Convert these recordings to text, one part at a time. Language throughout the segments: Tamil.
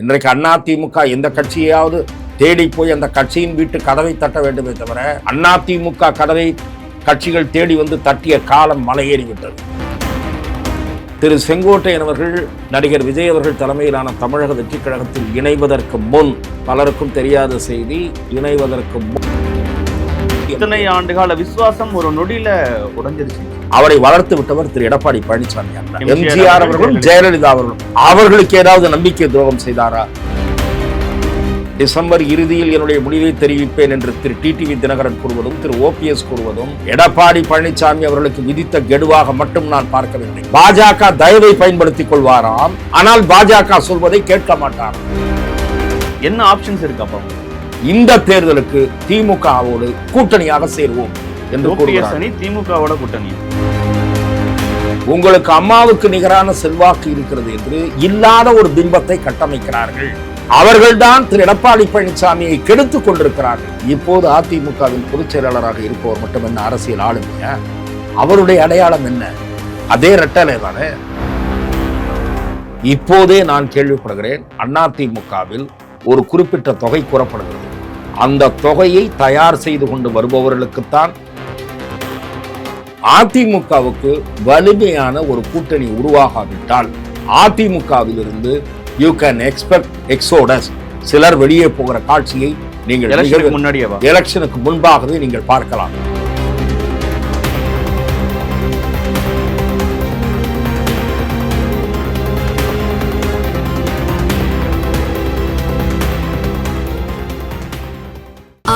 இன்றைக்கு அதிமுக எந்த கட்சியாவது தேடி போய் அந்த கட்சியின் வீட்டு கதவை தட்ட வேண்டுமே தவிர அதிமுக கதவை கட்சிகள் தேடி வந்து தட்டிய காலம் மலையேறிவிட்டது. திரு செங்கோட்டையன் அவர்கள் நடிகர் விஜய் அவர்கள் தலைமையிலான தமிழக வெற்றிக் கழகத்தில் இணைவதற்கு முன் பலருக்கும் தெரியாத செய்தி இணைவதற்கு முன் இத்தனை ஆண்டுகால விசுவாசம் ஒரு நொடியில உடைஞ்சிருச்சு. அவரை வளர்த்து விட்டவர் திரு எடப்பாடி பழனிசாமி எம்ஜிஆர் அவர்களும் ஜெயலலிதா அவர்களும். அவர்களுக்கு ஏதாவது நம்பிக்கை துரோகம் செய்தாரா? டிசம்பர் இறுதியில் என்னுடைய முடிவை தெரிவிப்பேன் என்று திரு டிடிவி தினகரன் கூறுவதும் திரு ஓபிஎஸ் கூறுவதும் எடப்பாடி பழனிசாமி அவர்களுக்கு விதித்த கெடுவாக மட்டும் நான் பார்க்கவில்லை. பாஜக தயவை பயன்படுத்திக் கொள்வாராம். ஆனால் பாஜக சொல்வதை கேட்க மாட்டார் என்ன ஆப்ஷன்ஸ் இருக்கு அப்போ? இந்த தேர்தலுக்கு திமுகவோடு கூட்டணியாக சேருவோம் என்று கூறுகிறார். திமுகவோட கூட்டணி. உங்களுக்கு அம்மாவுக்கு நிகரான செல்வாக்கு இருக்கிறது என்று இல்லாத ஒரு பிம்பத்தை கட்டமைக்கிறார்கள். அவர்கள்தான் திரு எடப்பாடி பழனிசாமியை கெடுத்துக் கொண்டிருக்கிறார்கள். இப்போது அதிமுகவின் பொதுச் செயலாளராக இருப்பவர் மட்டுமல்ல அரசியல் ஆளுமையா? அவருடைய அடையாளம் என்ன? அதே ரெட்டலை தானே? இப்போதே நான் கேள்விப்படுகிறேன் அதிமுகவில் ஒரு குறிப்பிட்ட தொகை கூறப்படுகிறது. அந்த தொகையை தயார் செய்து கொண்டு வருபவர்களுக்குத்தான் அதிமுகவுக்கு வலிமையான ஒரு கூட்டணி உருவாகாவிட்டால் அதிமுகவிலிருந்து யூ கேன் எக்ஸ்பெக்ட் எக்ஸோடஸ் சிலர் வெளியே போகிற காட்சியை நீங்கள் முன்னாடியேவா? எலெக்ஷனுக்கு முன்பாகவே நீங்கள் பார்க்கலாம்.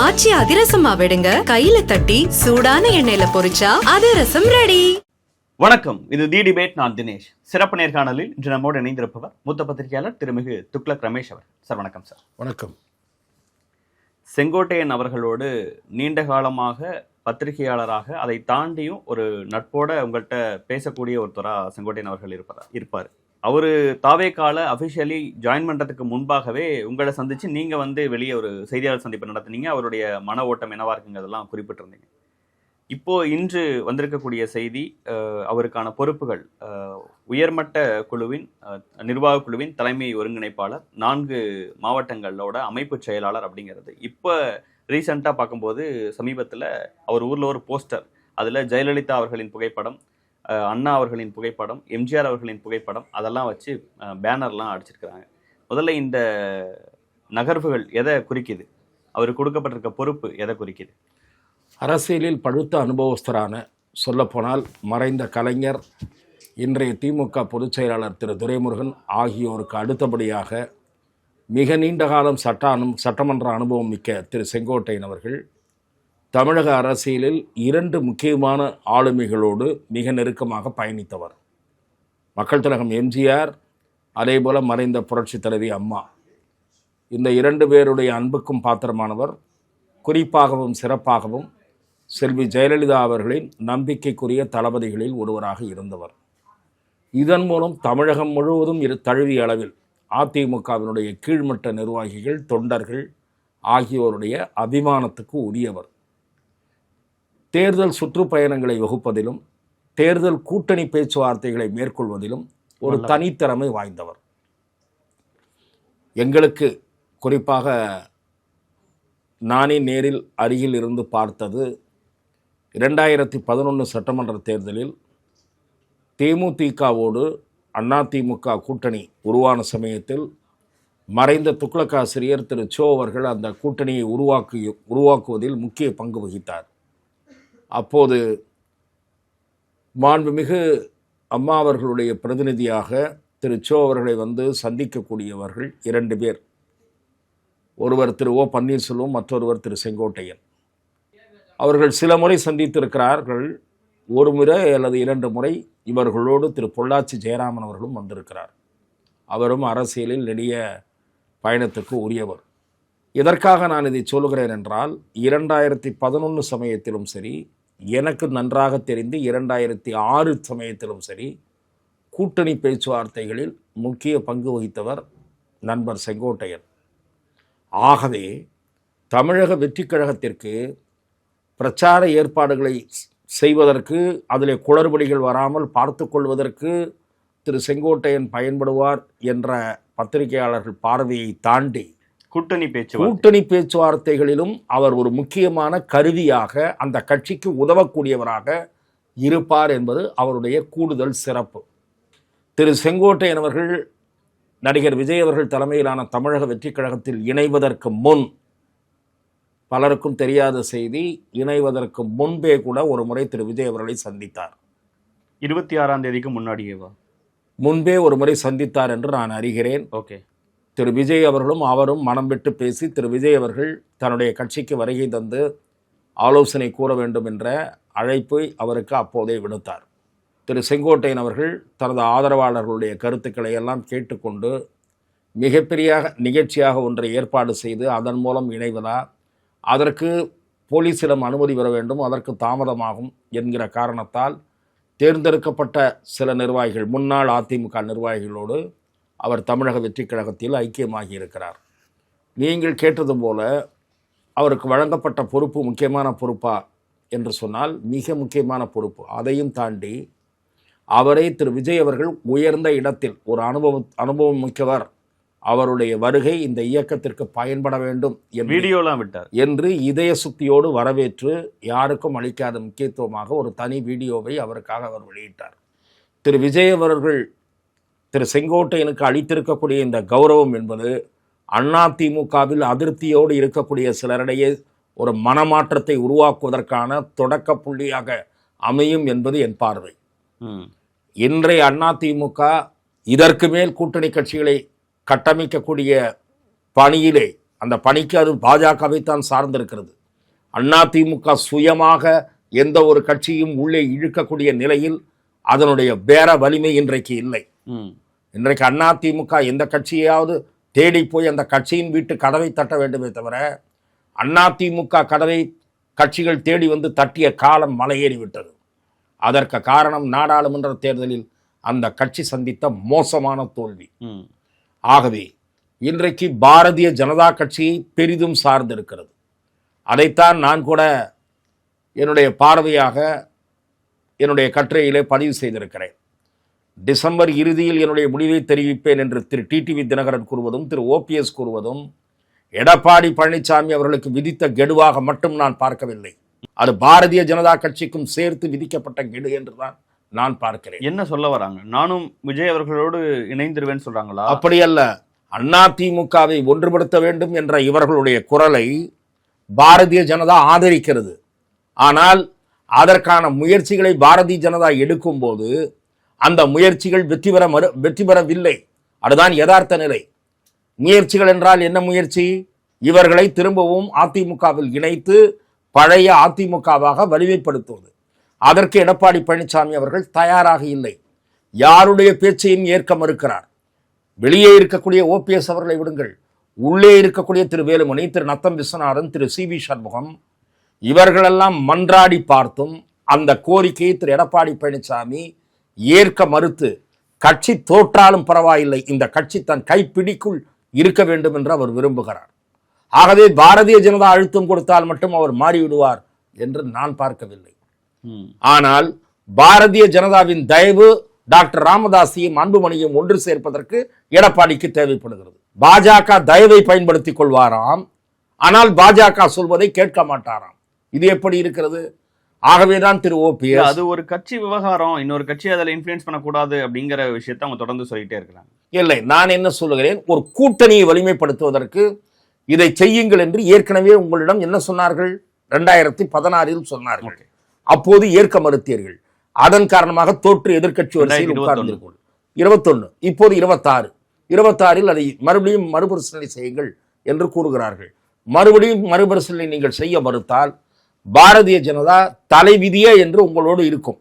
ஆச்சி அதிரசமா விடுங்க. கையில தட்டி சூடான எண்ணெயில பொரிச்சா அதிரசம் ரெடி வணக்கம். இது தி டிபேட் நான் தினேஷ். சிறப்பு நேர்காணலில் இன்று நம்மோடு இணைந்திருப்பவர் மூத்த பத்திரிகையாளர் திருமிகு துக்ளக் ரமேஷ் அவர். சார் வணக்கம் சார். வணக்கம். செங்கோட்டையன் அவர்களோடு நீண்ட காலமாக பத்திரிகையாளராக அதை தாண்டியும் ஒரு நட்போட உங்கள்கிட்ட பேசக்கூடிய ஒருத்தராக செங்கோட்டையன் அவர்கள் இருப்பார் இருப்பார். அவர் தாவே கால அஃபிஷியலி ஜாயின் பண்ணுறதுக்கு முன்பாகவே உங்களை சந்தித்து நீங்கள் வந்து வெளியே ஒரு செய்தியாளர் சந்திப்பு நடத்துனீங்க. அவருடைய மன ஓட்டம் என்னவா இருக்குங்கிறதெல்லாம் குறிப்பிட்டிருந்தீங்க. இப்போ இன்று வந்திருக்கக்கூடிய செய்தி அவருக்கான பொறுப்புகள் உயர்மட்ட குழுவின் நிர்வாக குழுவின் தலைமை ஒருங்கிணைப்பாளர் நான்கு மாவட்டங்களோட அமைப்பு செயலாளர் அப்படிங்கிறது. இப்போ ரீசண்டாக பார்க்கும்போது சமீபத்தில் அவர் ஊரில் ஒரு போஸ்டர் அதில் ஜெயலலிதா அவர்களின் புகைப்படம் அண்ணா அவர்களின் புகைப்படம் எம்ஜிஆர் அவர்களின் புகைப்படம் அதெல்லாம் வச்சு பேனர்லாம் அடிச்சிருக்கிறாங்க. முதல்ல இந்த நகர்வுகள் எதை குறிக்குது? அவருக்கு கொடுக்கப்பட்டிருக்க பொறுப்பு எதை குறிக்குது? அரசியலில் பழுத்த அனுபவஸ்தரான சொல்லப்போனால் மறைந்த கலைஞர் இன்றைய திமுக பொதுச் செயலாளர் திரு. துரைமுருகன் ஆகியோருக்கு அடுத்தபடியாக மிக நீண்ட காலம் சட்ட அனு சட்டமன்ற அனுபவம் மிக்க திரு. செங்கோட்டையன் அவர்கள் தமிழக அரசியலில் இரண்டு முக்கியமான ஆளுமைகளோடு மிக நெருக்கமாக பயணித்தவர். மக்கள் திலகம் எம்ஜிஆர் அதேபோல மறைந்த புரட்சித் தலைவி அம்மா. இந்த இரண்டு பேருடைய அன்புக்கும் பாத்திரமானவர். குறிப்பாகவும் சிறப்பாகவும் செல்வி ஜெயலலிதா அவர்களின் நம்பிக்கைக்குரிய தளபதிகளில் ஒருவராக இருந்தவர். இதன் மூலம் தமிழகம் முழுவதும் இரு தழுவிய அளவில் அதிமுகவினுடைய கீழ்மட்ட நிர்வாகிகள் தொண்டர்கள் ஆகியோருடைய அபிமானத்துக்கு உரியவர். தேர்தல் சுற்றுப்பயணங்களை வகுப்பதிலும் தேர்தல் கூட்டணி பேச்சுவார்த்தைகளை மேற்கொள்வதிலும் ஒரு. தனித்திறமை வாய்ந்தவர் எங்களுக்கு குறிப்பாக நானே நேரில் அருகில் இருந்து பார்த்தது இரண்டாயிரத்தி பதினொன்று சட்டமன்ற தேர்தலில் தேமுதிகவோடு அதிமுக கூட்டணி உருவான சமயத்தில் மறைந்த துக்ளக் ஆசிரியர் திரு சோ அவர்கள் அந்த கூட்டணியை உருவாக்கி உருவாக்குவதில் முக்கிய பங்கு வகித்தார் அப்போது மாண்புமிகு அம்மா அவர்களுடைய பிரதிநிதியாக திரு சோ அவர்களை வந்து சந்திக்கக்கூடியவர்கள் இரண்டு பேர். ஒருவர் திரு ஓ பன்னீர்செல்வம் மற்றொருவர் திரு செங்கோட்டையன். அவர்கள் சில முறை சந்தித்திருக்கிறார்கள். ஒரு முறை அல்லது இரண்டு முறை இவர்களோடு திரு பொள்ளாச்சி ஜெயராமன் அவர்களும் வந்திருக்கிறார். அவரும் அரசியலில் நெடிய பயணத்துக்கு உரியவர். எதற்காக நான் இதை சொல்கிறேன் என்றால் இரண்டாயிரத்தி பதினொன்று சமயத்திலும் சரி எனக்கு நன்றாக தெரிந்து இரண்டாயிரத்தி ஆறு சமயத்திலும் சரி கூட்டணி பேச்சுவார்த்தைகளில் முக்கிய பங்கு வகித்தவர் நண்பர் செங்கோட்டையன். ஆகவே தமிழக வெற்றி கழகத்திற்கு பிரச்சார ஏற்பாடுகளை செய்வதற்கு அதில் குளறுபடிகள் வராமல் பார்த்து கொள்வதற்கு திரு செங்கோட்டையன் பயன்படுவார் என்ற பத்திரிகையாளர்கள் பார்வையை தாண்டி கூட்டணி பேச்சு கூட்டணி பேச்சுவார்த்தைகளிலும் அவர் ஒரு முக்கியமான கருவியாக அந்த கட்சிக்கு உதவக்கூடியவராக இருப்பார் என்பது அவருடைய கூடுதல் சிறப்பு. திரு செங்கோட்டையன் அவர்கள் நடிகர் விஜய் அவர்கள் தலைமையிலான தமிழக வெற்றிக் கழகத்தில் இணைவதற்கு முன் பலருக்கும் தெரியாத செய்தி இணைவதற்கு முன்பே கூட ஒரு முறை திரு விஜய் அவர்களை சந்தித்தார். இருபத்தி ஆறாம் தேதிக்கு முன்னாடியேவா? முன்பே ஒரு முறை சந்தித்தார் என்று நான் அறிகிறேன். ஓகே. திரு விஜய் அவர்களும் அவரும் மனம் விட்டு பேசி திரு விஜய் அவர்கள் தன்னுடைய கட்சிக்கு வருகை தந்து ஆலோசனை கூற வேண்டும் என்ற அழைப்பை அவருக்கு அப்போதே விடுத்தார். திரு செங்கோட்டையன் அவர்கள் தனது ஆதரவாளர்களுடைய கருத்துக்களை எல்லாம் கேட்டுக்கொண்டு மிகப்பெரிய நிகழ்ச்சியாக ஒன்றை ஏற்பாடு செய்து அதன் மூலம் இணைவதா அதற்கு போலீஸிடம் அனுமதி பெற வேண்டும் அதற்கு தாமதமாகும் என்கிற காரணத்தால் தேர்ந்தெடுக்கப்பட்ட சில நிர்வாகிகள் முன்னாள் அதிமுக நிர்வாகிகளோடு அவர் தமிழக வெற்றிக் கழகத்தில் ஐக்கியமாகி இருக்கிறார் நீங்கள் கேட்டது போல அவருக்கு வழங்கப்பட்ட பொறுப்பு முக்கியமான பொறுப்பா என்று சொன்னால் மிக முக்கியமான பொறுப்பு. அதையும் தாண்டி அவரை திரு. விஜய் அவர்கள் உயர்ந்த இடத்தில் ஒரு அனுபவம் அனுபவம் மிக்கவர். அவருடைய வருகை இந்த இயக்கத்திற்கு பயன்பட வேண்டும் வீடியோலாம் விட்டார். என்று இதய சுத்தியோடு வரவேற்று யாருக்கும் அளிக்காத முக்கியத்துவமாக ஒரு தனி வீடியோவை அவருக்காக அவர் வெளியிட்டார். திரு. விஜய் அவர்கள் திரு செங்கோட்டையனுக்கு அளித்திருக்கக்கூடிய இந்த கௌரவம் என்பது அதிமுகவில் அதிருப்தியோடு இருக்கக்கூடிய சிலரிடையே ஒரு மனமாற்றத்தை உருவாக்குவதற்கான தொடக்க புள்ளியாக அமையும் என்பது என் பார்வை. இன்றைய அதிமுக இதற்கு மேல் கூட்டணி கட்சிகளை கட்டமைக்கக்கூடிய பணியிலே அந்த பணிக்கு அது பாஜகவைத்தான் சார்ந்திருக்கிறது. அதிமுக சுயமாக எந்த ஒரு கட்சியும் உள்ளே இழுக்கக்கூடிய நிலையில் அதனுடைய பேர வலிமை இன்றைக்கு இல்லை. ம். இன்றைக்கு அதிமுக எந்த கட்சியாவது தேடி போய் அந்த கட்சியின் வீட்டு கதவை தட்ட வேண்டுமே தவிர அதிமுக கதவை கட்சிகள் தேடி வந்து தட்டிய காலம் மலையேறிவிட்டது. அதற்கு காரணம் நாடாளுமன்ற தேர்தலில் அந்த கட்சி சந்தித்த மோசமான தோல்வி. ஆகவே இன்றைக்கு பாரதிய ஜனதா கட்சியை பெரிதும் சார்ந்திருக்கிறது. அதைத்தான் நான் கூட என்னுடைய பார்வையாக என்னுடைய கட்டுரையிலே பதிவு செய்திருக்கிறேன். டிசம்பர் இறுதியில் என்னுடைய முடிவை தெரிவிப்பேன் என்று திரு டிடிவி தினகரன் கூறுவதும் திரு ஓபிஎஸ் கூறுவதும் எடப்பாடி பழனிசாமி அவர்களுக்கு விதித்த கெடுவாக மட்டும் நான் பார்க்கவில்லை. அது பாரதிய ஜனதா கட்சிக்கும் சேர்த்து விதிக்கப்பட்ட கெடு என்றுதான் நான் பார்க்கிறேன். என்ன சொல்ல வராங்க? நானும் விஜய் அவர்களோடு இணைந்துருவேன்னு சொல்றாங்களா? அப்படி அல்ல அதிமுகவை ஒன்றுபடுத்த வேண்டும் என்ற இவர்களுடைய குரலை பாரதிய ஜனதா ஆதரிக்கிறது. ஆனால் அதற்கான முயற்சிகளை பாரதிய ஜனதா எடுக்கும்போது அந்த முயற்சிகள் வெற்றி பெற மறு வெற்றி பெறவில்லை. அதுதான் யதார்த்த நிலை. முயற்சிகள் என்றால் என்ன முயற்சி? இவர்களை திரும்பவும் அதிமுகவில் இணைத்து பழைய அதிமுகவாக வலிமைப்படுத்துவது. அதற்கு எடப்பாடி பழனிசாமி அவர்கள் தயாராக இல்லை. யாருடைய பேச்சையும் ஏற்க மறுக்கிறார். வெளியே இருக்கக்கூடிய ஓபிஎஸ் அவர்களை விடுங்கள். உள்ளே இருக்கக்கூடிய திரு வேலுமணி திரு நத்தம் விஸ்வநாதன் திரு சி வி சண்முகம் இவர்களெல்லாம் மன்றாடி பார்த்தும் அந்த கோரிக்கையை திரு எடப்பாடி பழனிசாமி ஏற்க மறுத்து கட்சி தோற்றாலும் பரவாயில்லை இந்த கட்சி தன் கைப்பிடிக்குள் இருக்க வேண்டும் என்று அவர் விரும்புகிறார். ஆகவே பாரதிய ஜனதா அழுத்தம் கொடுத்தால் மட்டும் அவர் மாறிவிடுவார் என்று நான் பார்க்கவில்லை. ஆனால் பாரதிய ஜனதாவின் தயவு டாக்டர் ராமதாஸையும் அன்புமணியும் ஒன்று சேர்ப்பதற்கு எடப்பாடிக்கு தேவைப்படுகிறது. பாஜக தயவை பயன்படுத்திக் கொள்வாராம் ஆனால் பாஜக சொல்வதை கேட்க மாட்டாராம். இது எப்படி இருக்கிறது? ஆகவேதான் திரு இல்ல, ஓபிஎஸ் அது ஒரு கட்சி விவகாரம் இன்னொரு கட்சி அதில் இன்ஃப்ளூயன்ஸ் பண்ணக்கூடாது அப்படிங்கிற விஷயத்த அவங்க தொடர்ந்து சொல்லிட்டே இருக்கிறாங்க. இல்லை நான் என்ன சொல்லுகிறேன் ஒரு கூட்டணியை வலிமைப்படுத்துவதற்கு இதை செய்யுங்கள் என்று ஏற்கனவே உங்களிடம் என்ன சொன்னார்கள்? ரெண்டாயிரத்தி பதினாறில் சொன்னார்கள். அப்போது ஏற்க மறுத்தீர்கள். அதன் காரணமாக தோற்று எதிர்க்கட்சி வரிசையில் 2021. உட்கார்ந்திருக்கும். இருபத்தொன்னு. இப்போது இருபத்தாறு. இருபத்தாறில் அதை மறுபடியும் மறுபரிசீலனை செய்யுங்கள் என்று கூறுகிறார்கள். மறுபடியும் மறுபரிசீலனை நீங்கள் செய்ய மறுத்தால் பாரதிய ஜனதா தலைவிதியே என்று உங்களோடு இருக்கும்.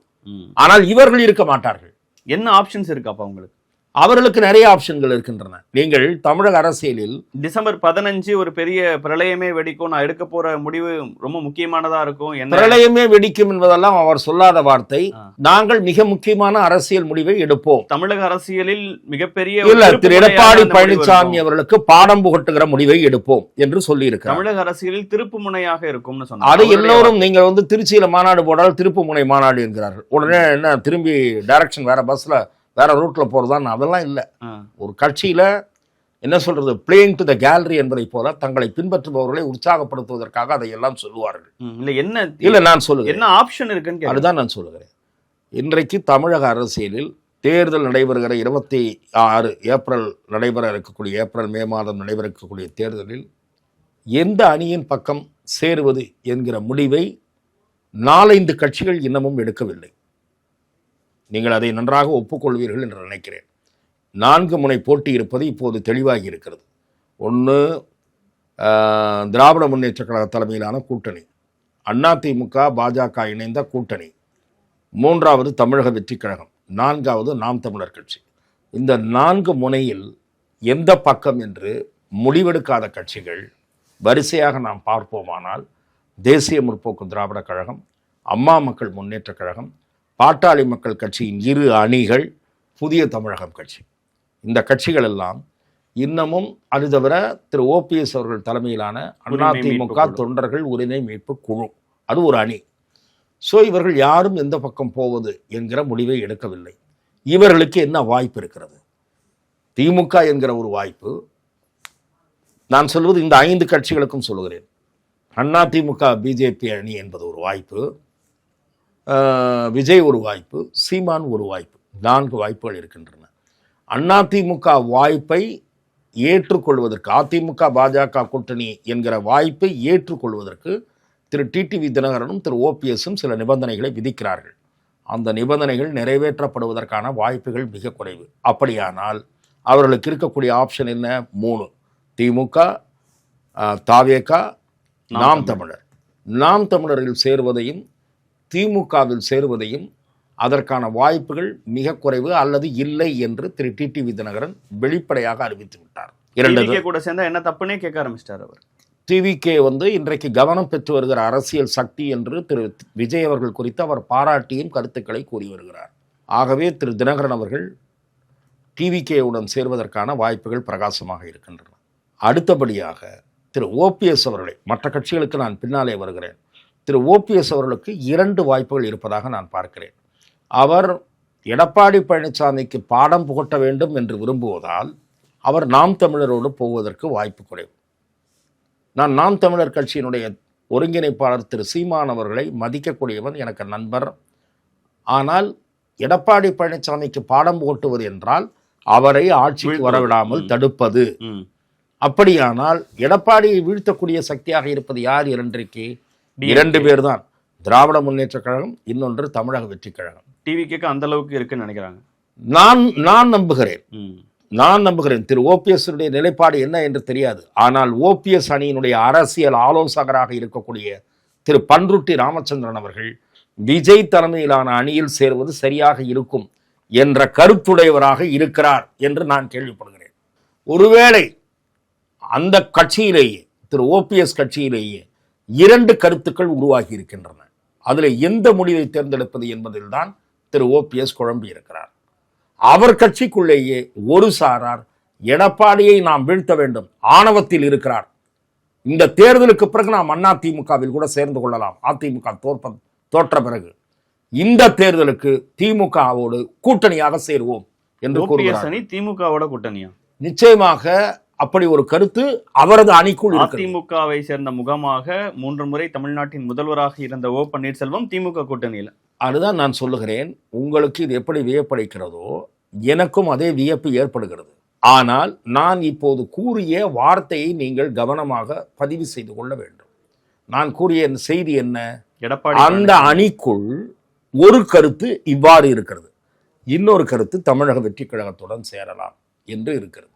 ஆனால் இவர்கள் இருக்க மாட்டார்கள். என்ன ஆப்ஷன்ஸ் இருக்கு அப்ப உங்களுக்கு? அவர்களுக்கு நிறைய ஆப்ஷன்கள் இருக்கின்றன. நீங்கள் தமிழக அரசியலில் டிசம்பர் பதினஞ்சு ஒரு பெரிய பிரளயமே வெடிக்கும். நான் எடுக்க போற முடிவு ரொம்ப முக்கியமானதா இருக்கும். பிரளயமே வெடிக்கும் என்பதெல்லாம் அவர் சொல்லாத வார்த்தை. நாங்கள் மிக முக்கியமான அரசியல் முடிவை எடுப்போம். தமிழக அரசியலில் மிகப்பெரிய இல்ல திரு எடப்பாடி பழனிசாமி. அவர்களுக்கு பாடம் புகட்டுகிற முடிவை எடுப்போம் என்று சொல்லி இருக்கிறார் தமிழக அரசியலில் திருப்பு முனையாக இருக்கும்னு அது சொன்னாங்க எல்லோரும் நீங்கள் வந்து திருச்சியில மாநாடு போடால் திருப்புமுனை மாநாடு என்கிறார்கள். உடனே என்ன திரும்பி டைரக்ஷன் வேற பஸ்ல வேற ரூட்ல போறதான் அதெல்லாம் இல்லை. ஒரு கட்சியில என்ன சொல்றது பிளேயிங் டு த கேலரி என்பதை போல தங்களை பின்பற்றுபவர்களை உற்சாகப்படுத்துவதற்காக அதை எல்லாம் சொல்லுவார்கள் இல்ல என்ன இல்ல நான் சொல்லுகிறேன். என்ன ஆப்ஷன் இருக்குன்னு. அதுதான் நான் சொல்லுகிறேன். இன்றைக்கு தமிழக அரசியலில் தேர்தல் நடைபெறுகிற இருபத்தி ஆறு ஏப்ரல் நடைபெற இருக்கக்கூடிய ஏப்ரல் மே மாதம் நடைபெற இருக்கக்கூடிய தேர்தலில் எந்த அணியின் பக்கம் சேருவது என்கிற முடிவை நாலைந்து கட்சிகள் இன்னமும் எடுக்கவில்லை. நீங்கள் அதை நன்றாக ஒப்புக்கொள்வீர்கள் என்று நினைக்கிறேன். நான்கு முனை போட்டி இருப்பது இப்போது தெளிவாகி இருக்கிறது. ஒன்று திராவிட முன்னேற்றக் கழக தலைமையிலான கூட்டணி. அதிமுக பாஜக இணைந்த கூட்டணி. மூன்றாவது தமிழக வெற்றி கழகம். நான்காவது நாம் தமிழர் கட்சி. இந்த நான்கு முனையில் எந்த பக்கம் என்று முடிவெடுக்காத கட்சிகள் வரிசையாக நாம் பார்ப்போமானால் தேசிய முற்போக்கு திராவிட கழகம் அம்மா மக்கள் முன்னேற்றக் கழகம் பாட்டாளி மக்கள் கட்சியின் இரு அணிகள் புதிய தமிழகம் கட்சி. இந்த கட்சிகள் எல்லாம் இன்னமும் அது தவிர திரு ஓபிஎஸ் அவர்கள் தலைமையிலான அதிமுக. தொண்டர்கள் உரிமை மீட்பு குழு. அது ஒரு அணி. ஸோ இவர்கள் யாரும் எந்த பக்கம் போவது என்கிற முடிவை எடுக்கவில்லை. இவர்களுக்கு என்ன வாய்ப்பு இருக்கிறது? திமுக என்கிற ஒரு வாய்ப்பு. நான் சொல்வது இந்த ஐந்து கட்சிகளுக்கும் சொல்லுகிறேன். அண்ணா திமுக பிஜேபி அணி என்பது ஒரு வாய்ப்பு. விஜய் ஒரு வாய்ப்பு சீமான் ஒரு வாய்ப்பு. நான்கு வாய்ப்புகள் இருக்கின்றன. அதிமுக வாய்ப்பை ஏற்றுக்கொள்வதற்கு அதிமுக பாஜக கூட்டணி என்கிற வாய்ப்பை ஏற்றுக்கொள்வதற்கு திரு டிடிவி தினகரனும் திரு ஓபிஎஸும் சில நிபந்தனைகளை விதிக்கிறார்கள். அந்த நிபந்தனைகள் நிறைவேற்றப்படுவதற்கான வாய்ப்புகள் மிக குறைவு. அப்படியானால் அவர்களுக்கு இருக்கக்கூடிய ஆப்ஷன் என்ன? மூணு திமுக தாவேகா நாம் தமிழர். நாம் தமிழரில் சேருவதையும் திமுகவில் சேருவதையும் அதற்கான வாய்ப்புகள் மிக குறைவு அல்லது இல்லை என்று திரு டிடிவி தினகரன் வெளிப்படையாக அறிவித்து விட்டார். இரண்டு கூட சேர்ந்தா என்ன தப்புன்னே கேட்க ஆரம்பிச்சிட்டார் அவர். டிவிகே வந்து இன்றைக்கு கவனம் பெற்று வருகிற அரசியல் சக்தி என்று திரு விஜய் அவர்கள் குறித்து அவர் பாராட்டியும் கருத்துக்களை கூறி வருகிறார். ஆகவே திரு தினகரன் அவர்கள் டிவிகேவுடன் சேர்வதற்கான வாய்ப்புகள் பிரகாசமாக இருக்கின்றன. அடுத்தபடியாக திரு ஓபிஎஸ் அவர்களை மற்ற கட்சிகளுக்கு நான் பின்னாலே வருகிறேன். திரு ஓபிஎஸ் அவர்களுக்கு இரண்டு வாய்ப்புகள் இருப்பதாக நான் பார்க்கிறேன் அவர் எடப்பாடி பழனிசாமிக்கு பாடம் புகட்ட வேண்டும் என்று விரும்புவதால் அவர் நாம் தமிழரோடு போவதற்கு வாய்ப்பு குறைவு நான் நாம் தமிழர் கட்சியினுடைய ஒருங்கிணைப்பாளர் திரு சீமான் அவர்களை மதிக்கக்கூடியவன் எனக்கு நண்பர் ஆனால் எடப்பாடி பழனிசாமிக்கு பாடம் புகட்டுவது என்றால் அவரை ஆட்சிக்கு. வரவிடாமல். தடுப்பது. அப்படியானால் எடப்பாடியை வீழ்த்தக்கூடிய சக்தியாக இருப்பது யார் இரன்றைக்கு. இரண்டு பேர் தான் திராவிட முன்னேற்றக் கழகம் இன்னொன்று தமிழக வெற்றிக் கழகம். டிவிக்கு அந்த அளவுக்கு இருக்குன்னு நினைக்கிறாங்க. நான் நான் நம்புகிறேன். நான் நம்புகிறேன். திரு. ஓபிஎஸ் நிலைப்பாடு என்ன என்று தெரியாது. ஆனால் ஓபிஎஸ் அணியினுடைய அரசியல் ஆலோசகராக இருக்கக்கூடிய திரு. பன்ருட்டி ராமச்சந்திரன் அவர்கள் விஜய் தலைமையிலான அணியில் சேர்வது சரியாக இருக்கும் என்ற கருத்துடையவராக இருக்கிறார் என்று நான் கேள்விப்படுகிறேன். ஒருவேளை அந்த கட்சியிலேயே திரு. ஓபிஎஸ் கட்சியிலேயே இரண்டு கருத்துக்கள் உருவாகி இருக்கின்றன அதில் எந்த முடிவை தேர்ந்தெடுப்பது என்பதில்தான் திரு ஓபிஎஸ் குழம்பி இருக்கிறார். அவர் கட்சிக்குள்ளேயே ஒரு சாரார் எடப்பாடியை நாம் வீழ்த்த வேண்டும் ஆணவத்தில் இருக்கிறார். இந்த தேர்தலுக்கு பிறகு நாம் அண்ணா திமுகவில் கூட சேர்ந்து கொள்ளலாம். அதிமுக தோற்ப தோற்ற பிறகு. இந்த தேர்தலுக்கு திமுகவோடு கூட்டணியாக சேருவோம் என்று கூறுகிறார். திமுகவோட கூட்டணியா? நிச்சயமாக அப்படி ஒரு கருத்து அவரது அணிக்குள் அதிமுகவை சேர்ந்த முகமாக மூன்று முறை தமிழ்நாட்டின் முதல்வராக இருந்த ஓ பன்னீர்செல்வம் திமுக கூட்டணியில. அதுதான் நான் சொல்லுகிறேன். உங்களுக்கு இது எப்படி வியப்படைக்கிறதோ எனக்கும் அதே வியப்பு ஏற்படுகிறது. ஆனால் நான் இப்போது கூறிய வார்த்தையை நீங்கள் கவனமாக பதிவு செய்து கொள்ள வேண்டும். நான் கூறிய செய்தி என்ன? எடப்பாடி அந்த அணிக்குள் ஒரு கருத்து இவ்வாறு இருக்கிறது. இன்னொரு கருத்து தமிழக வெற்றி கழகத்துடன் சேரலாம் என்று இருக்கிறது.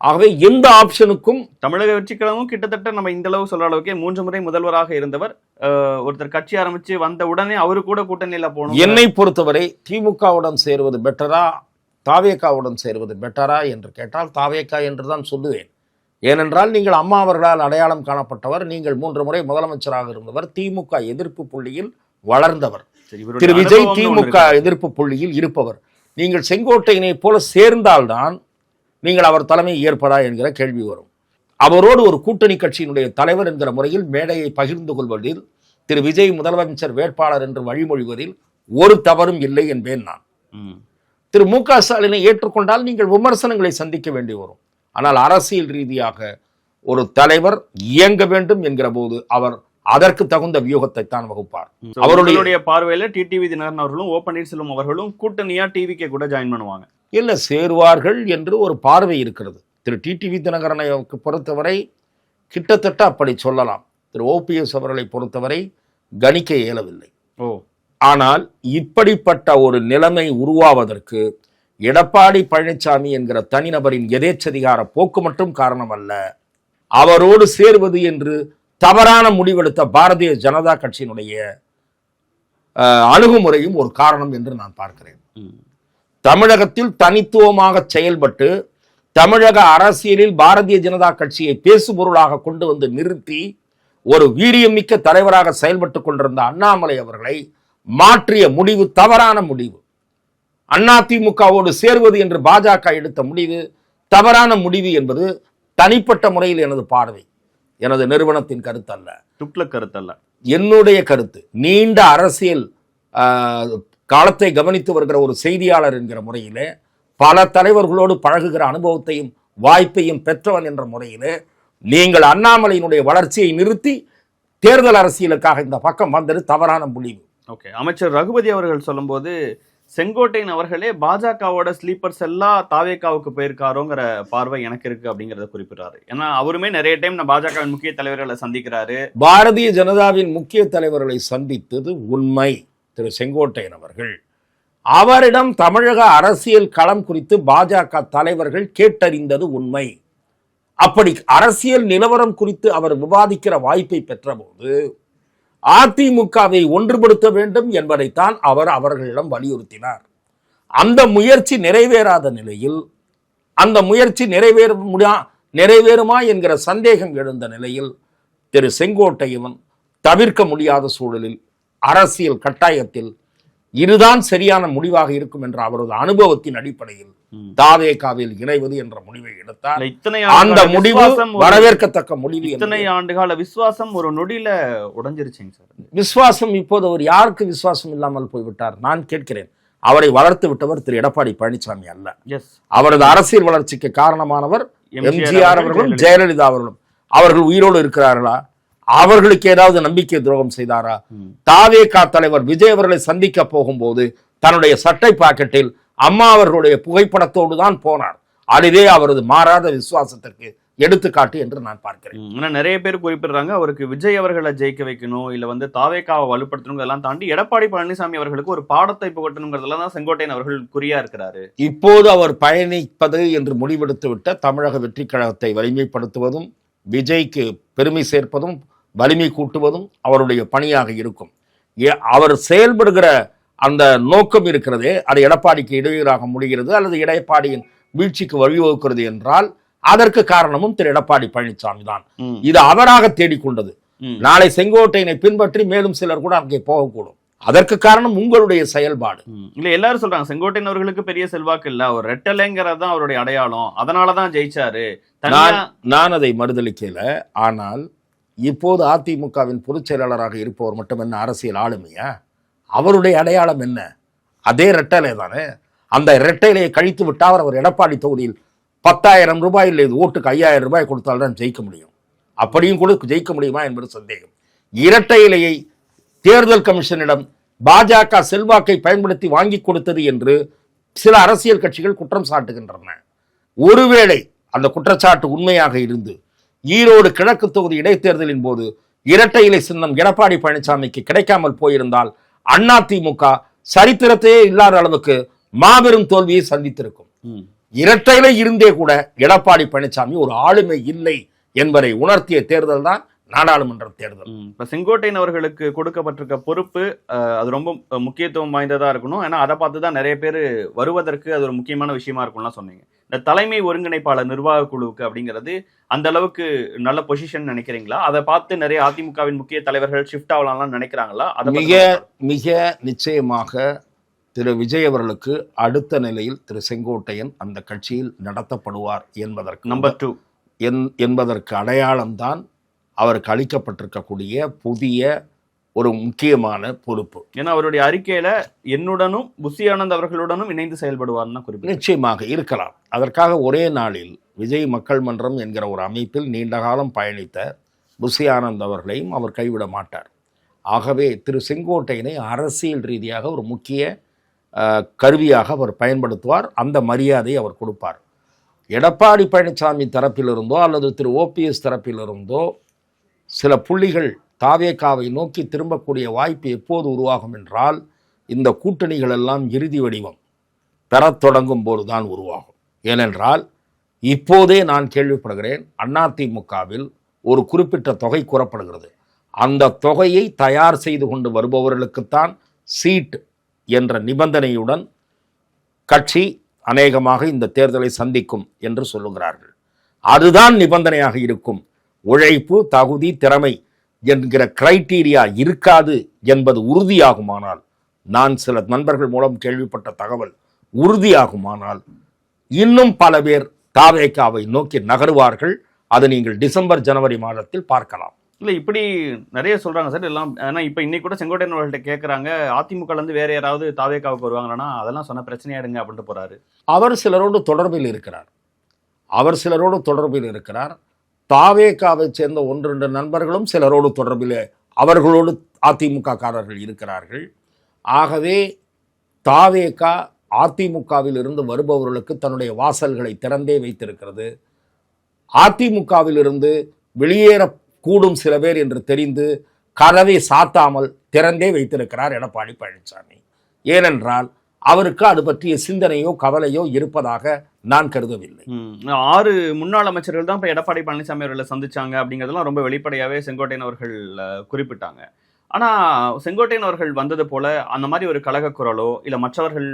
ஆகவே எந்த ஆப்ஷனுக்கும் தமிழக வெற்றிக் கழகமும் கிட்டத்தட்ட நம்ம இந்த அளவு சொல்ற அளவுக்கே மூன்று முறை முதல்வராக இருந்தவர் ஒருத்தர் கட்சி ஆரம்பிச்சு வந்த உடனே அவரு கூட கூட்டணியில போகணும். என்னை பொறுத்தவரை திமுகவுடன் சேருவது பெட்டரா தாவேக்காவுடன் சேருவது பெட்டரா என்று கேட்டால் தாவேக்கா என்று தான் சொல்லுவேன். ஏனென்றால் நீங்கள் அம்மா அவர்களால் அடையாளம் காணப்பட்டவர் நீங்கள் மூன்று முறை முதலமைச்சராக இருந்தவர் திமுக எதிர்ப்பு புள்ளியில் வளர்ந்தவர். திரு விஜய் திமுக. எதிர்ப்பு புள்ளியில் இருப்பவர். நீங்கள் செங்கோட்டையினை போல சேர்ந்தால்தான் நீங்கள் அவர் தலைமை ஏற்பதா என்கிற கேள்வி வரும். அவரோடு ஒரு கூட்டணி கட்சியினுடைய தலைவர் என்கிற முறையில் மேடையை பகிர்ந்து கொள்வதில் திரு விஜய் முதலமைச்சர் வேட்பாளர் என்று வழிமொழிவதில் ஒரு தவறும் இல்லை என்பேன் நான். திரு மு க ஸ்டாலினை ஏற்றுக்கொண்டால் நீங்கள் விமர்சனங்களை சந்திக்க வேண்டி வரும். ஆனால் அரசியல் ரீதியாக ஒரு தலைவர் இயங்க வேண்டும் என்கிற போது அவர் அதற்கு தகுந்த வியூகத்தை தான் வகுப்பார். அவருடைய- பார்வையில டிடிவி தினகரன் அவர்களும் ஓ பன்னீர்செல்வம் அவர்களும் கூட்டணியா டிவிக்கே கூட ஜாயின் பண்ணுவாங்க. இல்ல சேருவார்கள் என்று ஒரு பார்வை இருக்கிறது. திரு டிடிவி தினகரனை பொறுத்தவரை கிட்டத்தட்ட அப்படி சொல்லலாம். திரு ஓபிஎஸ் அவர்களை பொறுத்தவரை கணிக்க இயலவில்லை. ஓ. ஆனால் இப்படிப்பட்ட ஒரு நிலைமை உருவாவதற்கு எடப்பாடி பழனிசாமி என்கிற தனிநபரின் எதேச்சதிகார போக்கு மட்டும் காரணம் அல்ல அவரோடு சேர்வது என்று தவறான முடிவெடுத்த பாரதிய ஜனதா கட்சியினுடைய அணுகுமுறையும் ஒரு காரணம் என்று நான் பார்க்கிறேன். தமிழகத்தில் தனித்துவமாக செயல்பட்டு தமிழக அரசியலில் பாரதிய ஜனதா கட்சியை பேசுபொருளாக கொண்டு வந்து நிறுத்தி ஒரு வீரியமிக்க தலைவராக செயல்பட்டு கொண்டிருந்த அண்ணாமலை அவர்களை மாற்றிய முடிவு தவறான முடிவு. அதிமுகவோடு சேர்வது என்று பாஜக எடுத்த முடிவு தவறான முடிவு என்பது தனிப்பட்ட முறையில் எனது பார்வை. எனது நிறுவனத்தின் கருத்து அல்ல துக்ளக் கருத்தல்ல. என்னுடைய கருத்து நீண்ட அரசியல் காலத்தை கவனித்து வருகிற ஒரு செய்தியாளர் என்கிற முறையிலே பல தலைவர்களோடு பழகுகிற அனுபவத்தையும் வாய்ப்பையும் பெற்றவன் என்ற முறையிலே நீங்கள் அண்ணாமலையினுடைய வளர்ச்சியை நிறுத்தி தேர்தல் அரசியலுக்காக இந்த பக்கம் வந்தது தவறான முடிவு. ஓகே அமைச்சர் ரகுபதி அவர்கள் சொல்லும்போது செங்கோட்டையன் அவர்களே பாஜகவோட ஸ்லீப்பர்ஸ் எல்லாம் தாவேக்காவுக்கு போயிருக்காரோங்கிற பார்வை எனக்கு இருக்கு அப்படிங்கறத குறிப்பிடுறாரு. ஏன்னா அவருமே நிறைய டைம் நான் பாஜகவின் முக்கிய தலைவர்களை சந்திக்கிறாரு. பாரதிய ஜனதாவின் முக்கிய தலைவர்களை சந்தித்தது உண்மை. திரு செங்கோட்டையன் அவர்கள் அவரிடம் தமிழக அரசியல் களம் குறித்து பாஜக தலைவர்கள் கேட்டறிந்தது உண்மை. அப்படி அரசியல் நிலவரம் குறித்து அவர் விவாதிக்கிற வாய்ப்பை பெற்றபோது அதிமுகவை ஒன்றுபடுத்த வேண்டும் என்பதைத்தான் அவர் அவர்களிடம் வலியுறுத்தினார். அந்த முயற்சி நிறைவேறாத நிலையில் அந்த முயற்சி நிறைவேற முடியா நிறைவேறுமா என்கிற சந்தேகம் எழுந்த நிலையில் திரு செங்கோட்டையவன் தவிர்க்க முடியாத சூழலில் அரசியல் கட்டாயத்தில் இதுதான் சரியான முடிவாக இருக்கும் என்ற அவரது அனுபவத்தின் அடிப்படையில். தாவேகாவில் இணைவது என்ற முடிவை எடுத்தார். இத்தனை அந்த முடிவு வரவேற்கத்தக்க முடிவு இத்தனை. ஆண்டுகால விசுவாசம் ஒரு நொடியில உடைஞ்சிருச்சுங்க சார். விசுவாசம் இப்போது அவர் யாருக்கு விசுவாசம் இல்லாமல் போய்விட்டார்? நான் கேட்கிறேன். அவரை வளர்த்து விட்டவர் திரு எடப்பாடி பழனிசாமி அல்ல. அவரது அரசியல் வளர்ச்சிக்கு காரணமானவர் எம்ஜிஆர் எம்ஜிஆர் அவர்கள், அவர்களும் ஜெயலலிதா அவர்களும். அவர்கள் உயிரோடு இருக்கிறார்களா? அவர்களுக்கு ஏதாவது நம்பிக்கை துரோகம் செய்தாரா. தாவேகா தலைவர் விஜய் அவர்களை சந்திக்க போகும்போது தன்னுடைய சட்டை பாக்கெட்டில் அம்மா அவர்களுடைய புகைப்படத்தோடு தான் போனார். அதுவே அவரது மாறாத விசுவாசத்திற்கு எடுத்துக்காட்டு என்று நான் பார்க்கிறேன். ம், ஆனா நிறைய பேர் குறிப்பிடுறாங்க அவருக்கு விஜய் அவர்களை ஜெயிக்க வைக்கணும் இல்ல வந்து தாவேக்காவை வலுப்படுத்தணும் இதெல்லாம் தாண்டி எடப்பாடி பழனிசாமி அவர்களுக்கு ஒரு பாடத்தை புகட்டணுங்கிறதுல தான் செங்கோட்டையன் அவர்கள் குறியா இருக்கிறாரு. இப்போது அவர் பயணிப்பது என்று முடிவெடுத்து விட்ட தமிழக வெற்றி கழகத்தை வலிமைப்படுத்துவதும் விஜய்க்கு பெருமை சேர்ப்பதும் வலிமை கூட்டுவதும் அவருடைய பணியாக இருக்கும். அவர் செயல்படுகிற அந்த நோக்கம் இருக்கிறதே அது எடப்பாடிக்கு இடையூறாக முடிகிறது அல்லது எடப்பாடியின் வீழ்ச்சிக்கு வழிவகுக்கிறது என்றால் அதற்கு காரணமும் திரு. எடப்பாடி பழனிசாமி தான். இது அவராக தேடிக்கொண்டது. நாளை செங்கோட்டையனை பின்பற்றி மேலும் சிலர் கூட அங்கே போகக்கூடும். அதற்கு காரணம் உங்களுடைய செயல்பாடு. இல்ல எல்லாரும் சொல்றாங்க செங்கோட்டையன் அவர்களுக்கு பெரிய செல்வாக்கு இல்ல. அவர் ரெட்டலைங்கிறது தான் அவருடைய அடையாளம். அதனாலதான் ஜெயிச்சாரு. நான் நான் அதை மறுதளிக்கல. ஆனால் இப்போது அதிமுகவின் பொதுச் செயலாளராக இருப்பவர் மட்டும் என்ன அரசியல் ஆளுமையா? அவருடைய அடையாளம் என்ன? அதே ரெட்டலை தானே? அந்த இரட்டையிலையை கழித்து விட்டால் அவர் எடப்பாடி தொகுதியில் பத்தாயிரம் ரூபாய் இல்லை ஓட்டுக்கு ஐயாயிரம் ரூபாய் கொடுத்தால்தான் ஜெயிக்க முடியும். அப்படியும் கூட ஜெயிக்க முடியுமா என்பது சந்தேகம். இரட்டை இலையை தேர்தல் கமிஷனிடம் பாஜக செல்வாக்கை பயன்படுத்தி வாங்கி கொடுத்தது என்று சில அரசியல் கட்சிகள் குற்றம் சாட்டுகின்றன. ஒருவேளை அந்த குற்றச்சாட்டு உண்மையாக இருந்து ஈரோடு கிழக்கு தொகுதி இடைத்தேர்தலின் போது இரட்டை இலை சின்னம் எடப்பாடி பழனிசாமிக்கு கிடைக்காமல் போயிருந்தால் அதிமுக சரித்திரத்தையே இல்லாத அளவுக்கு மாபெரும் தோல்வியை சந்தித்திருக்கும். இரட்டையில இருந்தே கூட எடப்பாடி பழனிசாமி ஒரு ஆளுமை இல்லை என்பதை உணர்த்திய தேர்தல் தான் நாடாளுமன்ற தேர்தல். இப்ப செங்கோட்டையன் அவர்களுக்கு கொடுக்கப்பட்டிருக்க பொறுப்பு அது ரொம்ப முக்கியத்துவம் வாய்ந்ததா இருக்கணும் ஏன்னா அதை பார்த்து தான் நிறைய பேர் வருவதற்கு அது ஒரு முக்கியமான விஷயமா இருக்கும்லாம் சொன்னீங்க இந்த தலைமை ஒருங்கிணைப்பாளர் நிர்வாக குழுவுக்கு அப்படிங்கிறது அந்த அளவுக்கு நல்ல பொசிஷன் நினைக்கிறீங்களா அதை பார்த்து நிறைய அதிமுகவின் முக்கிய தலைவர்கள் ஷிஃப்ட் ஆகலாம்லாம் நினைக்கிறாங்களா அதை மிக. மிக நிச்சயமாக திரு விஜய் அவர்களுக்கு அடுத்த நிலையில் திரு செங்கோட்டையன் அந்த கட்சியில் நடத்தப்படுவார் என்பதற்கு நம்பர் டூ என் என்பதற்கு அடையாளம்தான் அவருக்கு அளிக்கப்பட்டிருக்கக்கூடிய புதிய ஒரு முக்கியமான பொறுப்பு. ஏன்னா அவருடைய அறிக்கையில என்னுடனும் புஷி ஆனந்த் அவர்களுடனும் இணைந்து செயல்படுவார்னு தான் குறிப்பிட்டு நிச்சயமாக இருக்கலாம். அதற்காக ஒரே நாளில் விஜய் மக்கள் மன்றம் என்கிற ஒரு அமைப்பில் நீண்ட காலம் பயணித்த புஷி ஆனந்த் அவர்களையும் அவர் கைவிட மாட்டார். ஆகவே திரு செங்கோட்டையனை அரசியல் ரீதியாக ஒரு முக்கிய கருவியாக அவர் பயன்படுத்துவார். அந்த மரியாதையை அவர் கொடுப்பார். எடப்பாடி பழனிசாமி தரப்பிலிருந்தோ அல்லது திரு ஓபிஎஸ் தரப்பிலிருந்தோ சில புள்ளிகள் தாவேக்காவை நோக்கி திரும்பக்கூடிய வாய்ப்பு எப்போது உருவாகும் என்றால் இந்த கூட்டணிகள் எல்லாம் இறுதி வடிவம் பெறத் தொடங்கும் போதுதான் உருவாகும். ஏனென்றால் இப்போதே நான் கேள்விப்படுகிறேன் அதிமுகவில் ஒரு குறிப்பிட்ட தொகை கூறப்படுகிறது. அந்த தொகையை தயார் செய்து கொண்டு வருபவர்களுக்குத்தான் சீட் என்ற நிபந்தனையுடன் கட்சி அநேகமாக இந்த தேர்தலை சந்திக்கும் என்று சொல்லுகிறார்கள். அதுதான் நிபந்தனையாக இருக்கும். உழைப்பு தகுதி திறமை என்கிற கிரைட்டீரியா இருக்காது என்பது உறுதியாகுமானால் நான் சில நண்பர்கள் மூலம் கேள்விப்பட்ட தகவல் உறுதியாகுமானால் இன்னும் பல பேர் தாவேக்காவை நோக்கி நகருவார்கள். அதை நீங்கள் டிசம்பர் ஜனவரி மாதத்தில் பார்க்கலாம். இல்ல இப்படி நிறைய சொல்றாங்க சார் எல்லாம் ஆனா இப்ப இன்னைக்கு கூட செங்கோட்டையன் அவர்கள்ட்ட கேக்குறாங்க அதிமுக இருந்து வேற யாராவது தாவேக்காவுக்கு வருவாங்கன்னா அதெல்லாம் சொன்ன பிரச்சனையாடுங்க அப்படின்ட்டு போறாரு. அவர் சிலரோடு தொடர்பில் இருக்கிறார். அவர் சிலரோடு தொடர்பில் இருக்கிறார். தாவேக்காவை சேர்ந்த ஒன்று ரெண்டு நண்பர்களும் சிலரோடு தொடர்பில் அவர்களோடு அதிமுக காரர்கள் இருக்கிறார்கள். ஆகவே தாவேகா அதிமுகவில் இருந்து வருபவர்களுக்கு தன்னுடைய வாசல்களை திறந்தே வைத்திருக்கிறது. அதிமுகவிலிருந்து வெளியேறக்கூடும் சில பேர் என்று தெரிந்து கதவை சாத்தாமல் திறந்தே வைத்திருக்கிறார் எடப்பாடி பழனிசாமி. ஏனென்றால் அவருக்கு அது பற்றிய சிந்தனையோ கவலையோ இருப்பதாக நான் கருதவில்லை. ஆறு முன்னாள் அமைச்சர்கள் தான் இப்ப எடப்பாடி பழனிசாமி அவர்களை சந்திச்சாங்க அப்படிங்கறதெல்லாம் ரொம்ப வெளிப்படையாவே செங்கோட்டையன் அவர்கள் குறிப்பிட்டாங்க. ஆனா செங்கோட்டையன் அவர்கள் வந்தது போல அந்த மாதிரி ஒரு கழக குரலோ இல்ல மற்றவர்கள்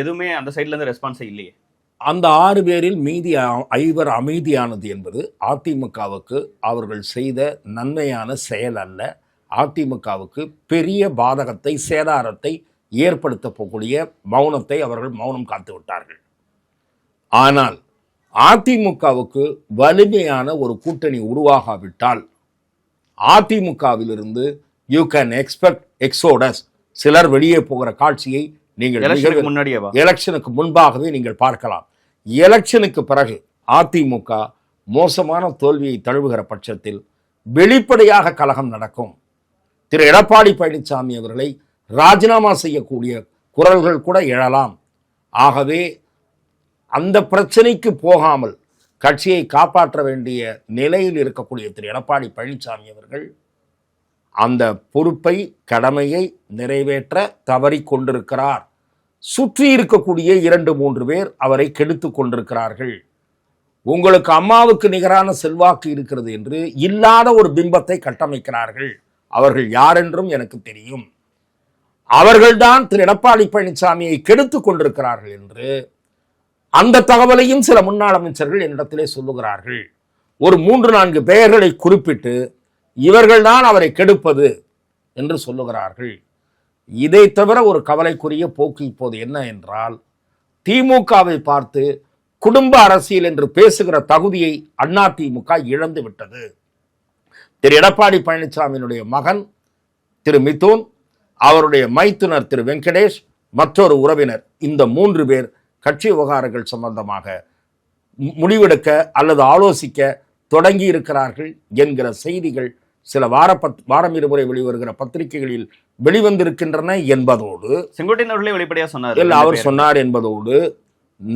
எதுவுமே அந்த சைட்ல இருந்து ரெஸ்பான்ஸே இல்லையே. அந்த ஆறு பேரில் மீதி ஐவர் அமைதியானது என்பது அதிமுகவுக்கு அவர்கள் செய்த நன்மையான செயல் அல்ல. அதிமுகவுக்கு பெரிய பாதகத்தை சேதாரத்தை ஏற்படுத்த போகக்கூடிய மௌனத்தை அவர்கள் மௌனம் காத்து விட்டார்கள். ஆனால் அதிமுகவுக்கு வலிமையான ஒரு கூட்டணி உருவாகாவிட்டால் அதிமுகவிலிருந்து யூ கேன் எக்ஸ்பெக்ட் எக்ஸோடஸ் சிலர் வெளியே போகிற காட்சியை நீங்கள் முன்னாடியேவா எலெக்ஷனுக்கு முன்பாகவே நீங்கள் பார்க்கலாம். எலெக்ஷனுக்கு பிறகு அதிமுக மோசமான தோல்வியை தழுவுகிற பட்சத்தில் வெளிப்படையாக கலகம் நடக்கும். திரு. எடப்பாடி பழனிசாமி அவர்களை ராஜினாமா செய்யக்கூடிய குரல்கள் கூட எழலாம். ஆகவே அந்த பிரச்சனைக்கு போகாமல் கட்சியை காப்பாற்ற வேண்டிய நிலையில் இருக்கக்கூடிய திரு. எடப்பாடி பழனிசாமி அவர்கள் அந்த பொறுப்பை கடமையை நிறைவேற்ற தவறிக் கொண்டிருக்கிறார். சுற்றி இருக்கக்கூடிய இரண்டு மூன்று பேர் அவரை கெடுத்து கொண்டிருக்கிறார்கள். உங்களுக்கு அம்மாவுக்கு நிகரான செல்வாக்கு இருக்கிறது என்று இல்லாத ஒரு பிம்பத்தை கட்டமைக்கிறார்கள். அவர்கள் யாரென்றும் எனக்கு தெரியும். அவர்கள்தான் திரு. எடப்பாடி பழனிசாமியை கெடுத்து கொண்டிருக்கிறார்கள் என்று அந்த தகவலையும் சில முன்னாள் அமைச்சர்கள் என்னிடத்திலே சொல்லுகிறார்கள். ஒரு மூன்று நான்கு பெயர்களை குறிப்பிட்டு இவர்கள்தான் அவரை கெடுப்பது என்று சொல்லுகிறார்கள். இதை தவிர ஒரு கவலைக்குரிய போக்கு இப்போது என்ன என்றால் திமுகவை பார்த்து குடும்ப அரசியல் என்று பேசுகிற தகுதியை அதிமுக இழந்து விட்டது. திரு எடப்பாடி பழனிசாமியினுடைய மகன் திரு மிதுன் அவருடைய மைத்துனர் திரு வெங்கடேஷ் மற்றொரு உறவினர் இந்த மூன்று பேர் கட்சி விவகாரங்கள் சம்பந்தமாக முடிவெடுக்க அல்லது ஆலோசிக்க தொடங்கி இருக்கிறார்கள் என்கிற செய்திகள் சில வார பத் வாரம் இருமுறை வெளிவருகிற பத்திரிகைகளில் வெளிவந்திருக்கின்றன என்பதோடு செங்கோட்டையன் அவர்களே வெளிப்படையா சொன்னாரு இல்ல அவர். சொன்னார் என்பதோடு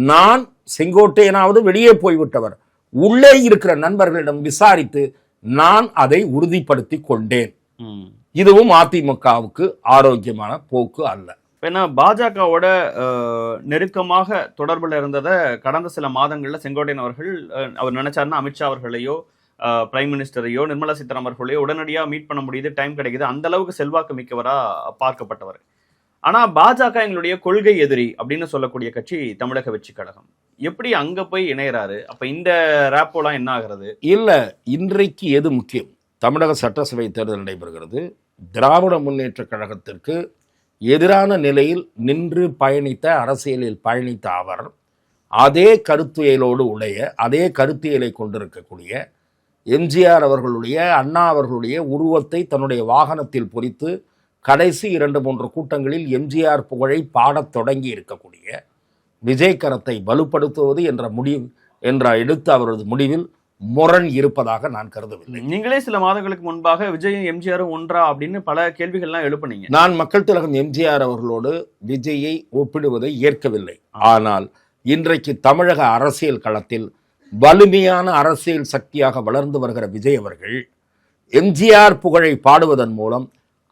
நான் செங்கோட்டையனாவது வெளியே போய்விட்டவர் உள்ளே இருக்கிற நண்பர்களிடம் விசாரித்து நான் அதை உறுதிப்படுத்தி கொண்டேன். இதுவும் அதிமுகவுக்கு ஆரோக்கியமான போக்கு அல்ல ஏன்னா பாஜகவோட நெருக்கமாக தொடர்பில் இருந்ததை கடந்த சில மாதங்களில் செங்கோட்டையன் அவர்கள் அவர் நினைச்சாருன்னா அமித்ஷா அவர்களையோ பிரைம் மினிஸ்டரையோ நிர்மலா சீதாராமன் அவர்களையோ உடனடியாக மீட் பண்ண முடியுது டைம் கிடைக்குது. அந்த அளவுக்கு செல்வாக்கு மிக்கவரா பார்க்கப்பட்டவர். ஆனால் பாஜக எங்களுடைய கொள்கை எதிரி அப்படின்னு சொல்லக்கூடிய கட்சி தமிழக வெற்றி கழகம். எப்படி அங்கே போய் இணையறாரு? அப்போ இந்த ரேப்போலாம் என்ன ஆகிறது? இல்லை இன்றைக்கு எது முக்கியம்? தமிழக சட்டசபை தேர்தல் நடைபெறுகிறது. திராவிட முன்னேற்ற கழகத்திற்கு எதிரான நிலையில் நின்று பயணித்த அரசியலில் பயணித்த அவர் அதே கருத்துயலோடு உடைய அதே கருத்தியலை கொண்டிருக்கக்கூடிய எம்ஜிஆர் அவர்களுடைய அண்ணா அவர்களுடைய உருவத்தை தன்னுடைய வாகனத்தில் பொறித்து கடைசி இரண்டு மூன்று கூட்டங்களில் எம்ஜிஆர் புகழை பாடத் தொடங்கி இருக்கக்கூடிய விஜய் கரத்தை வலுப்படுத்துவது என்ற முடிவு என்ற எடுத்த அவரது முடிவில் முரண் இருப்பதாக நான் கருதவில்லை. நீங்களே சில மாதங்களுக்கு முன்பாக விஜயும் எம்ஜிஆரும் ஒன்றா அப்படின்னு பல கேள்விகள்லாம் எழுப்புனீங்க. நான் மக்கள் திலகம் எம்ஜிஆர் அவர்களோடு விஜயை ஒப்பிடுவதை ஏற்கவில்லை. ஆனால் இன்றைக்கு தமிழக அரசியல் களத்தில் வலிமையான அரசியல் சக்தியாக வளர்ந்து வருகிற விஜய் அவர்கள் எம்ஜிஆர் புகழை பாடுவதன் மூலம்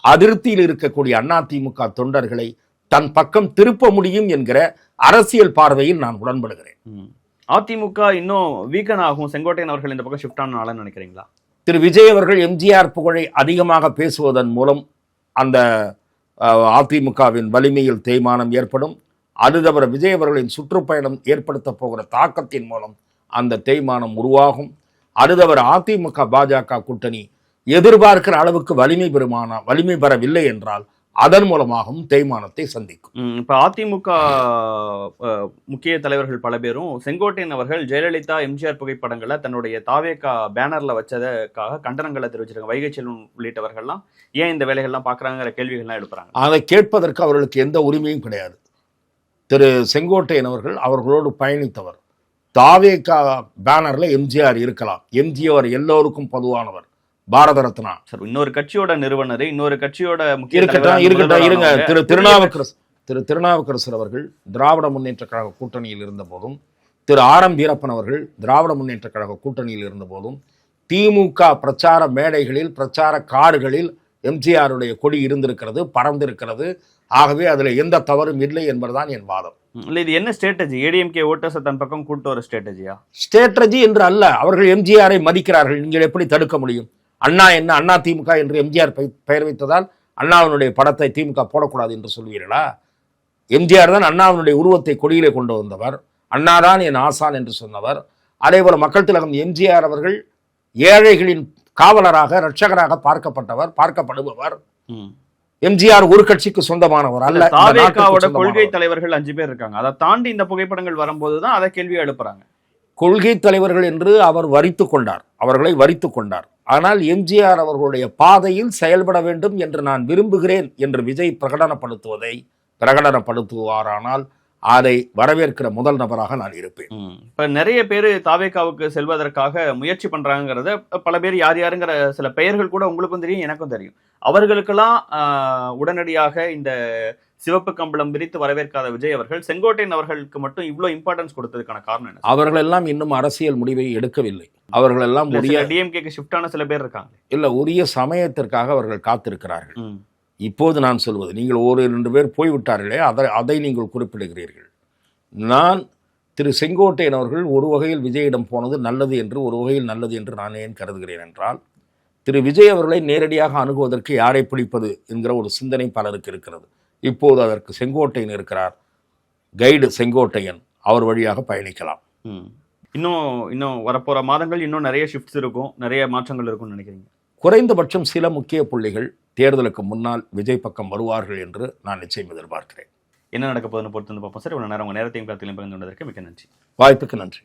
அதிருப்தியில் இருக்கக்கூடிய அதிமுக தொண்டர்களை தன் பக்கம் திருப்ப முடியும் என்கிற அரசியல் பார்வையில் நான் உடன்படுகிறேன். அதிமுக இன்னும் வீக்கன் ஆகும். செங்கோட்டையன் அவர்கள் இந்த பக்கம் ஷிஃப்ட் ஆனாலும் நினைக்கிறீங்களா? திரு விஜய் அவர்கள் எம்ஜிஆர் புகழை அதிகமாக பேசுவதன் மூலம் அந்த அதிமுகவின் வலிமையில் தேய்மானம் ஏற்படும். அது தவிர விஜய் அவர்களின் சுற்றுப்பயணம் ஏற்படுத்த போகிற தாக்கத்தின் மூலம் அந்த தேய்மானம் உருவாகும். அது தவிர அதிமுக பாஜக கூட்டணி எதிர்பார்க்கிற அளவுக்கு வலிமை பெறுமான வலிமை பெறவில்லை என்றால் அதன் மூலமாகவும் தேய்மானத்தை சந்திக்கும். இப்ப அதிமுக முக்கிய தலைவர்கள் பல பேரும் செங்கோட்டையன் அவர்கள் ஜெயலலிதா எம்ஜிஆர் புகைப்படங்களை தன்னுடைய தாவேகா பேனர்ல வச்சதுக்காக கண்டனங்களை தெரிவிச்சிருக்காங்க. வைகை செல்வன் உள்ளிட்டவர்கள்லாம் ஏன் இந்த வேலைகள்லாம் பாக்குறாங்கிற கேள்விகள்லாம் எழுப்புறாங்க. அதை கேட்பதற்கு அவர்களுக்கு எந்த உரிமையும் கிடையாது. திரு செங்கோட்டையன் அவர்கள் அவர்களோடு பயணித்தவர். தாவேகா பேனர்ல எம்ஜிஆர் இருக்கலாம். எம்ஜிஆர் எல்லோருக்கும் பொதுவானவர். பாரத ரத்னா சார் இன்னொரு கட்சியோட நிறுவனர் இன்னொரு கட்சியோட இருக்கட்டும் இருக்கட்டும் இருங்க. திரு திருநாவுக்கரசு திரு திருநாவுக்கரசர் அவர்கள் திராவிட முன்னேற்ற கழக கூட்டணியில் இருந்த போதும் திரு ஆர் எம் வீரப்பன் அவர்கள் திராவிட முன்னேற்ற கழக கூட்டணியில் இருந்த போதும் திமுக பிரச்சார மேடைகளில் பிரச்சார கார்களில் எம்ஜிஆருடைய கொடி இருந்திருக்கிறது பறந்திருக்கிறது ஆகவே அதில் எந்த தவறும் இல்லை என்பதுதான் என் வாதம். இல்ல இது என்ன ஸ்ட்ராட்டஜி ஏடிஎம்கே ஓட்டர்ஸை தன் பக்கம் கூட்டு வர ஸ்ட்ராட்டஜியா ஸ்ட்ராட்டஜி என்று அல்ல. அவர்கள் எம்ஜிஆரை மதிக்கிறார்கள். நீங்கள் எப்படி தடுக்க முடியும்? அண்ணா என்ன அண்ணா திமுக என்று எம்ஜிஆர் பெயர் வைத்ததால் அண்ணாவினுடைய படத்தை திமுக போடக்கூடாது என்று சொல்வீர்களா? எம்ஜிஆர் தான் அண்ணாவினுடைய உருவத்தை கொடியிலே கொண்டு வந்தவர். அண்ணா தான் என் ஆசான் என்று சொன்னவர். அதேபோல மக்கள் திலகம் எம்ஜிஆர் அவர்கள் ஏழைகளின் காவலராக இரட்சகராக பார்க்கப்பட்டவர் பார்க்கப்படுபவர். எம்ஜிஆர் ஒரு கட்சிக்கு சொந்தமானவர் அல்ல. தாவேகாவோட. கொள்கை தலைவர்கள் அஞ்சு பேர் இருக்காங்க. அதை தாண்டி இந்த புகைப்படங்கள் வரும்போது தான் அதை கேள்வியா எழுப்புறாங்க. கொள்கை தலைவர்கள் என்று அவர் வரித்து கொண்டார். அவர்களை வரித்து கொண்டார். ஆனால் எம்ஜிஆர் அவர்களுடைய பாதையில் செயல்பட வேண்டும் என்று நான் விரும்புகிறேன் என்று விஜய் பிரகடனப்படுத்துவதை பிரகடனப்படுத்துவாரானால் அதை வரவேற்கிற முதல் நபராக நான் இருப்பேன். இப்போ நிறைய பேர் தாவேக்காவுக்கு செல்வதற்காக முயற்சி பண்ணுறாங்கிறத பல பேர் யார் யாருங்கிற சில பெயர்கள் கூட உங்களுக்கும் தெரியும் எனக்கும் தெரியும். அவர்களுக்கெல்லாம் உடனடியாக இந்த சிவப்பு கம்பளம் விரித்து வரவேற்காத விஜய் அவர்கள் செங்கோட்டையன் அவர்களுக்கு மட்டும் இவ்வளவு இம்பார்ட்டன்ஸ் கொடுத்ததுக்கான காரணம் என்ன? அவர்களெல்லாம் இன்னும் அரசியல் முடிவை எடுக்கவில்லை. அவர்களெல்லாம் உரிய டிஎம்கேக்கு ஷிஃப்ட் ஆன சில பேர் இருக்காங்க இல்ல உரிய சமயத்திற்காக அவர்கள் காத்திருக்கிறார்கள். இப்போது நான் சொல்வது நீங்கள் ஒரு இரண்டு பேர் போய்விட்டார்களே அதை அதை நீங்கள் குறிப்பிடுகிறீர்கள். நான் திரு செங்கோட்டையன் அவர்கள் ஒரு வகையில் விஜயிடம் போனது நல்லது என்று ஒரு வகையில் நல்லது என்று நான் ஏன் கருதுகிறேன் என்றால் திரு விஜய் அவர்களை நேரடியாக அணுகுவதற்கு யாரை பிடிப்பது என்கிற ஒரு சிந்தனை பலருக்கு இருக்கிறது. இப்போது அதற்கு செங்கோட்டையன் இருக்கிறார். கைடு செங்கோட்டையன் அவர் வழியாக பயணிக்கலாம். இன்னும் இன்னும் வரப்போற மாதங்கள் இன்னும் நிறைய ஷிஃப்ட்ஸ் இருக்கும். நிறைய மாற்றங்கள் இருக்கும்னு நினைக்கிறீங்க. குறைந்தபட்சம் சில முக்கிய புள்ளிகள் தேர்தலுக்கு முன்னால் விஜய் பக்கம் வருவார்கள் என்று நான் நிச்சயம் எதிர்பார்க்கிறேன். என்ன நடக்க போகுதுன்னு பொறுத்து வந்து பார்ப்போம். சார் இவ்வளவு நேரம் உங்க நேரத்தையும் கருத்தையும் பகிர்ந்து கொண்டதற்கு மிக்க நன்றி. வாய்ப்புக்கு நன்றி.